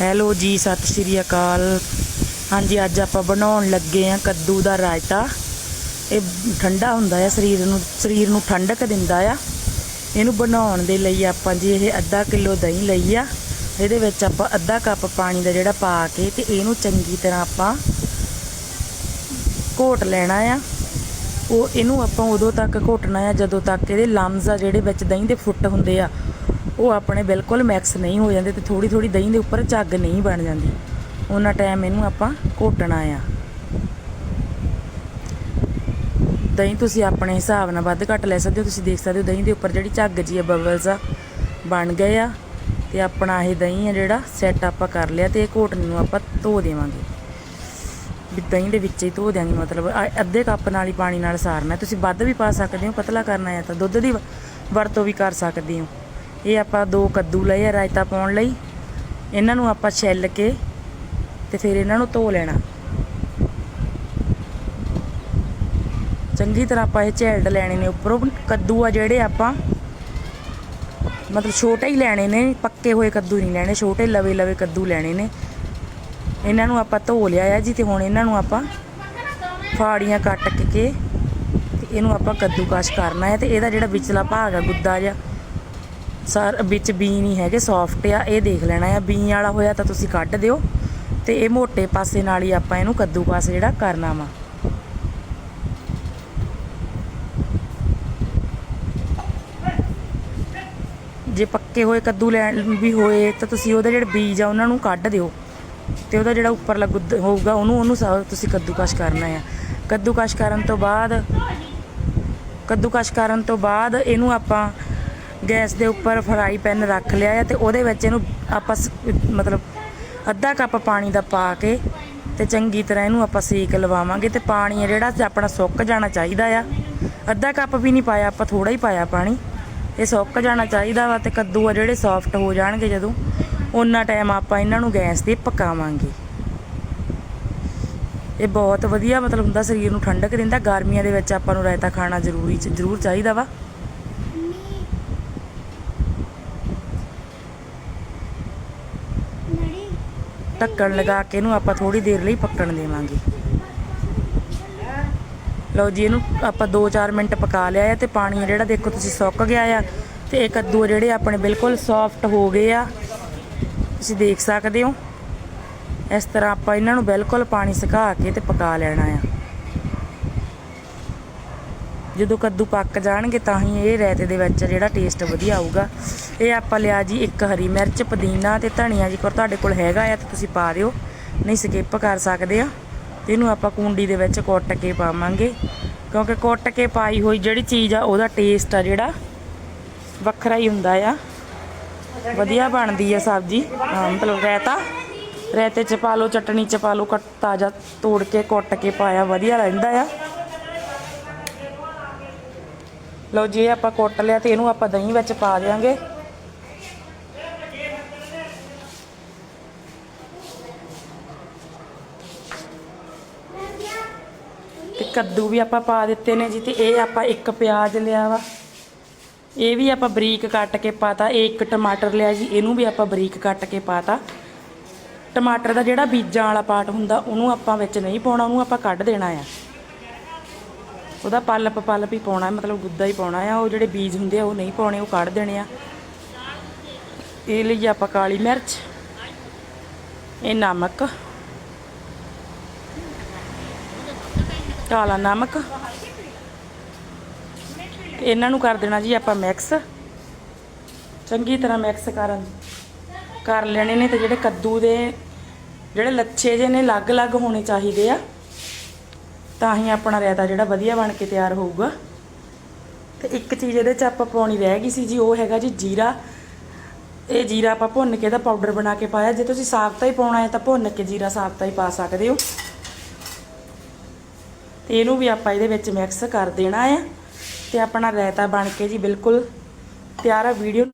Hello ਜੀ, ਸਤਿ ਸ਼੍ਰੀ ਅਕਾਲ। ਹਾਂਜੀ, ਅੱਜ ਆਪਾਂ ਬਣਾਉਣ ਲੱਗੇ ਆ ਕੱਦੂ ਦਾ ਰਾਇਤਾ। ਇਹ ਠੰਡਾ ਹੁੰਦਾ ਆ, ਸਰੀਰ ਨੂੰ ਸਰੀਰ ਨੂੰ ਠੰਡਕ ਦਿੰਦਾ ਆ। ਇਹਨੂੰ ਬਣਾਉਣ ਦੇ ਲਈ ਆਪਾਂ ਜੀ ਇਹ ਅੱਧਾ ਕਿਲੋ ਦਹੀਂ ਲਈ ਆ। ਇਹਦੇ ਵਿੱਚ ਆਪਾਂ ਅੱਧਾ ਕੱਪ ਪਾਣੀ ਦਾ ਜਿਹੜਾ ਪਾ ਕੇ ਤੇ ਇਹਨੂੰ ਚੰਗੀ ਤਰ੍ਹਾਂ ਆਪਾਂ ਘੋਟ ਲੈਣਾ ਆ। ਉਹ, ਇਹਨੂੰ ਆਪਾਂ ਉਦੋਂ ਤੱਕ ਘੋਟਣਾ ਆ, ਜਦੋਂ ਤੱਕ ਇਹਦੇ ਲਮਜ਼ ਆ ਜਿਹੜੇ ਵਿੱਚ ਦਹੀਂ ਦੇ ਫੁੱਟ ਹੁੰਦੇ ਆ ਉਹ ਆਪਣੇ ਬਿਲਕੁਲ ਮਿਕਸ ਨਹੀਂ ਹੋ ਜਾਂਦੇ ਤੇ ਥੋੜੀ ਥੋੜੀ ਦਹੀਂ ਦੇ ਉੱਪਰ ਝੱਗ ਨਹੀਂ ਬਣ ਜਾਂਦੀ। ਉਹਨਾਂ ਟਾਈਮ ਇਹਨੂੰ ਆਪਾਂ ਘੋਟਣਾ ਆ। ਦਹੀਂ ਤੁਸੀਂ ਆਪਣੇ ਹਿਸਾਬ ਨਾਲ ਵੱਧ ਘੱਟ ਲੈ ਸਕਦੇ ਹੋ, ਤੁਸੀਂ ਦੇਖ ਸਕਦੇ ਹੋ ਦਹੀਂ ਦੇ ਉੱਪਰ ਜਿਹੜੀ ਝੱਗ ਜੀ ਆ ਬਬਲਸ ਆ, ਬਣ ਗਏ ਆ। ਤੇ ਆਪਣਾ ਇਹ ਦਹੀਂ ਆ ਜਿਹੜਾ ਸੈੱਟ ਆਪਾਂ ਕਰ ਲਿਆ ਤੇ ਇਹ ਘੋਟਣ ਨੂੰ ਆਪਾਂ ਧੋ ਦੇਵਾਂਗੇ। ਵੀ ਦਹੀਂ ਦੇ ਵਿੱਚ ਹੀ ਧੋ ਦਿਆਂਗੇ, ਮਤਲਬ ਆ- ਅੱਧੇ ਕੱਪ ਨਾਲ ਹੀ ਪਾਣੀ ਨਾਲ ਸਾਰਨਾ। ਤੁਸੀਂ ਵੱਧ ਵੀ ਪਾ ਸਕਦੇ ਹੋ, ਪਤਲਾ ਕਰਨਾ ਹੈ ਤਾਂ ਦੁੱਧ ਦੀ ਵਰਤੋਂ ਵੀ ਕਰ ਸਕਦੇ ਹੋ। ਇਹ ਆਪਾਂ ਦੋ ਕੱਦੂ ਲਏ ਆ ਰਾਇਤਾ ਪਾਉਣ ਲਈ। ਇਹਨਾਂ ਨੂੰ ਆਪਾਂ ਛਿੱਲ ਕੇ ਤੇ ਫਿਰ ਇਹਨਾਂ ਨੂੰ ਧੋ ਲੈਣਾ। ਚੰਗੀ ਤਰ੍ਹਾਂ ਆਪਾਂ ਇਹ ਝੈਲਡ ਲੈਣੇ ਨੇ ਉੱਪਰੋਂ। ਕੱਦੂ ਆ ਜਿਹੜੇ ਆਪਾਂ, ਮਤਲਬ ਛੋਟੇ ਹੀ ਲੈਣੇ ਨੇ, ਪੱਕੇ ਹੋਏ ਕੱਦੂ ਨਹੀਂ ਲੈਣੇ, ਛੋਟੇ ਲਵੇ ਲਵੇ ਕੱਦੂ ਲੈਣੇ ਨੇ। ਇਹਨਾਂ ਨੂੰ ਆਪਾਂ ਧੋ ਲਿਆ ਆ ਜੀ ਤੇ ਹੁਣ ਇਹਨਾਂ ਨੂੰ ਆਪਾਂ ਫਾੜੀਆਂ ਕੱਟ ਕੇ ਤੇ ਇਹਨੂੰ ਆਪਾਂ ਕੱਦੂਕਸ਼ ਕਰਨਾ ਹੈ ਤੇ ਇਹਦਾ ਜਿਹੜਾ ਵਿਚਲਾ ਭਾਗ ਆ, ਗੁੱਦਾ ਜਿਹਾ ਸਰ, ਵਿੱਚ ਬੀ ਨਹੀਂ ਹੈਗੇ ਸੌਫਟ ਆ, ਇਹ ਦੇਖ ਲੈਣਾ ਆ। ਬੀ ਵਾਲਾ ਹੋਇਆ ਤਾਂ ਤੁਸੀਂ ਕੱਢ ਦਿਓ ਤੇ ਇਹ ਮੋਟੇ ਪਾਸੇ ਨਾਲ ਹੀ ਆਪਾਂ ਇਹਨੂੰ ਕੱਦੂ ਕੱਦੂਕਸ ਜਿਹੜਾ ਕਰਨਾ ਵਾ। ਜੇ ਪੱਕੇ ਹੋਏ ਕੱਦੂ ਲੈਣ ਵੀ ਹੋਏ ਤਾਂ ਤੁਸੀਂ ਉਹਦੇ ਜਿਹੜੇ ਬੀਜ ਆ ਉਹਨਾਂ ਨੂੰ ਕੱਢ ਦਿਓ ਤੇ ਉਹਦਾ ਜਿਹੜਾ ਉੱਪਰਲਾ ਗੁੱਦ ਹੋਊਗਾ ਉਹਨੂੰ ਉਹਨੂੰ ਸਾ- ਤੁਸੀਂ ਕੱਦੂਕਸ਼ ਕਰਨਾ ਆ। ਕੱਦੂਕਸ਼ ਕਰਨ ਤੋਂ ਬਾਅਦ ਕੱਦੂਕਸ਼ ਕਰਨ ਤੋਂ ਬਾਅਦ ਇਹਨੂੰ ਆਪਾਂ ਗੈਸ ਦੇ ਉੱਪਰ ਫਰਾਈ ਪੈਨ ਰੱਖ ਲਿਆ ਆ ਤੇ ਉਹਦੇ ਵਿੱਚ ਇਹਨੂੰ ਆਪਾਂ ਸ- ਮਤਲਬ ਅੱਧਾ ਕੱਪ ਪਾਣੀ ਦਾ ਪਾ ਕੇ ਤੇ ਚੰਗੀ ਤਰ੍ਹਾਂ ਇਹਨੂੰ ਆਪਾਂ ਸੇਕ ਲਵਾਵਾਂਗੇ ਤੇ ਪਾਣੀ ਆ ਜਿਹੜਾ ਆਪਣਾ ਸੁੱਕ ਜਾਣਾ ਚਾਹੀਦਾ ਆ। ਅੱਧਾ ਕੱਪ ਵੀ ਨਹੀਂ ਪਾਇਆ, ਆਪਾਂ ਥੋੜਾ ਹੀ ਪਾਇਆ ਪਾਣੀ। ਇਹ ਸੁੱਕ ਜਾਣਾ ਚਾਹੀਦਾ ਵਾ ਤੇ ਕੱਦੂ ਆ ਜਿਹੜੇ ਸੌਫਟ ਹੋ ਜਾਣਗੇ ਜਦੋਂ ਉਹਨਾਂ ਟਾਈਮ ਆਪਾਂ ਇਹਨਾਂ ਨੂੰ ਗੈਸ ਤੇ ਪਕਾਵਾਂਗੇ। ਇਹ ਬਹੁਤ ਵਧੀਆ ਮਤਲਬ ਹੁੰਦਾ, ਸਰੀਰ ਨੂੰ ਠੰਡਕ ਦਿੰਦਾ, ਗਰਮੀਆਂ ਦੇ ਵਿੱਚ ਆਪਾਂ ਨੂੰ ਰਾਇਤਾ ਖਾਣਾ ਜ਼ਰੂਰੀ ਜ਼ਰੂਰ ਚਾਹੀਦਾ ਵਾ। ਢੱਕਣ ਲਗਾ ਕੇ ਇਹਨੂੰ ਆਪਾਂ ਥੋੜੀ ਦੇਰ ਲਈ ਪੱਕਣ ਦੇਵਾਂਗੇ। ਲਓ ਜੀ, ਇਹਨੂੰ ਆਪਾਂ 2-4 ਮਿੰਟ ਪਕਾ ਲਿਆ ਹੈ ਤੇ ਪਾਣੀ ਜਿਹੜਾ ਦੇਖੋ ਤੁਸੀਂ ਸੁੱਕ ਗਿਆ ਆ ਤੇ ਇਹ ਕੱਦੂ ਜਿਹੜੇ ਆਪਣੇ ਬਿਲਕੁਲ ਸੌਫਟ ਹੋ ਗਏ ਆ। ਤੁਸੀਂ ਦੇਖ ਸਕਦੇ ਹੋ। ਇਸ ਤਰ੍ਹਾਂ ਆਪਾਂ ਇਹਨਾਂ ਨੂੰ ਬਿਲਕੁਲ ਪਾਣੀ ਸੁਕਾ ਕੇ ਤੇ ਪਕਾ ਲੈਣਾ ਆ। ਜਦੋਂ ਕੱਦੂ ਪੱਕ ਜਾਣਗੇ ਤਾਂ ਹੀ ਇਹ ਰਾਇਤੇ ਦੇ ਵਿੱਚ ਜਿਹੜਾ ਟੇਸਟ ਵਧੀਆ ਆਊਗਾ। ਇਹ ਆਪਾਂ ਲਿਆ ਜੀ ਇੱਕ ਹਰੀ ਮਿਰਚ, ਪੁਦੀਨਾ ਤੇ ਧਨੀਆ ਜੀ। ਜੇਕਰ ਤੁਹਾਡੇ ਕੋਲ ਹੈਗਾ ਆ ਤਾਂ ਤੁਸੀਂ ਪਾ ਦਿਓ। ਨਹੀਂ ਸਕਿਪ ਕਰ ਸਕਦੇ ਆ। ਤੇ ਇਹਨੂੰ ਆਪਾਂ ਕੁੰਡੀ ਦੇ ਵਿੱਚ ਕੁੱਟ ਕੇ ਪਾਵਾਂਗੇ। ਕਿਉਂਕਿ ਕੁੱਟ ਕੇ ਪਾਈ ਹੋਈ ਜਿਹੜੀ ਚੀਜ਼ ਆ, ਉਹਦਾ ਟੇਸਟ ਆ ਜਿਹੜਾ ਵੱਖਰਾ ਹੀ ਹੁੰਦਾ ਆ। ਵਧੀਆ ਬਣਦੀ ਆ ਸਬਜ਼ੀ। ਮਤਲਬ ਰਾਇਤਾ। ਰਾਇਤੇ ਚ ਪਾ ਲਓ, ਚਟਣੀ ਚ ਪਾ ਲਓ, ਕੱਟ ਤਾਜ਼ਾ ਤੋੜ ਕੇ ਕੁੱਟ ਕੇ ਪਾਇਆ, ਵਧੀਆ ਰਹਿੰਦਾ ਆ। ਲਓ ਜੇ ਆਪਾਂ ਕੁੱਟ ਲਿਆ ਤੇ ਇਹਨੂੰ ਆਪਾਂ ਦਹੀਂ ਵਿੱਚ ਪਾ ਦਿਆਂਗੇ। ਤੇ ਕੱਦੂ ਵੀ ਆਪਾਂ ਪਾ ਦਿੱਤੇ ਨੇ ਜੀ ਤੇ ਇਹ ਆਪਾਂ ਇੱਕ ਪਿਆਜ਼ ਲਿਆ ਵਾ। ਇਹ ਵੀ ਆਪਾਂ ਬਰੀਕ ਕੱਟ ਕੇ ਪਾਤਾ, ਇਹ ਇੱਕ ਟਮਾਟਰ ਲਿਆ ਜੀ, ਇਹਨੂੰ ਵੀ ਆਪਾਂ ਬਰੀਕ ਕੱਟ ਕੇ ਪਾਤਾ। ਟਮਾਟਰ ਦਾ ਜਿਹੜਾ ਬੀਜਾਂ ਵਾਲਾ ਪਾਰਟ ਹੁੰਦਾ, ਉਹਨੂੰ ਆਪਾਂ ਵਿੱਚ ਨਹੀਂ ਪਾਉਣਾ, ਉਹਨੂੰ ਆਪਾਂ ਕੱਢ ਦੇਣਾ ਆ। ਉਹਦਾ ਪਲਪ ਪਲਪ ਹੀ ਪਾਉਣਾ ਮਤਲਬ ਗੁੱਦਾ ਹੀ ਪਾਉਣਾ ਆ ਉਹ ਜਿਹੜੇ ਬੀਜ ਹੁੰਦੇ ਆ ਉਹ ਨਹੀਂ ਪਾਉਣੇ, ਉਹ ਕੱਢ ਦੇਣੇ ਆ। ਇਹ ਲਈ ਆਪਾਂ ਕਾਲੀ ਮਿਰਚ, ਇਹ ਨਮਕ, ਕਾਲਾ ਨਮਕ। ਇਹਨਾਂ ਨੂੰ ਕਰ ਦੇਣਾ ਜੀ ਆਪਾਂ ਮਿਕਸ ਚੰਗੀ ਤਰ੍ਹਾਂ ਮਿਕਸ ਕਰਨ, ਕਰ ਲੈਣੇ ਨੇ ਤੇ ਜਿਹੜੇ ਕੱਦੂ ਦੇ, ਜਿਹੜੇ ਲੱਛੇ ਜੇ ਨੇ, ਅਲੱਗ-ਅਲੱਗ ਹੋਣੇ ਚਾਹੀਦੇ ਆ। ਤਾਂ ਹੀ ਆਪਣਾ ਰਾਇਤਾ ਜਿਹੜਾ ਵਧੀਆ ਬਣ ਕੇ ਤਿਆਰ ਹੋਊਗਾ। ਤੇ ਇੱਕ ਚੀਜ਼ ਇਹਦੇ 'ਚ ਆਪਾਂ ਪਾਉਣੀ ਰਹਿ ਗਈ ਸੀ ਜੀ, ਉਹ ਹੈਗਾ ਜੀ ਜੀਰਾ। ਇਹ ਜੀਰਾ ਆਪਾਂ ਭੁੰਨ ਕੇ ਇਹਦਾ ਪਾਊਡਰ ਬਣਾ ਕੇ ਪਾਇਆ। ਜੇ ਤੁਸੀਂ ਸਾਬਤਾ ਹੀ ਪਾਉਣਾ ਹੈ ਤਾਂ ਭੁੰਨ ਕੇ ਜੀਰਾ ਸਾਬਤਾ ਹੀ ਪਾ ਸਕਦੇ ਹੋ। ਤੇ ਇਹਨੂੰ ਵੀ ਆਪਾਂ ਇਹਦੇ ਵਿੱਚ ਮਿਕਸ ਕਰ ਦੇਣਾ ਆ ਤੇ ਆਪਣਾ ਰਾਇਤਾ ਬਣ ਕੇ ਜੀ ਬਿਲਕੁਲ ਤਿਆਰ ਆ। ਵੀਡੀਓ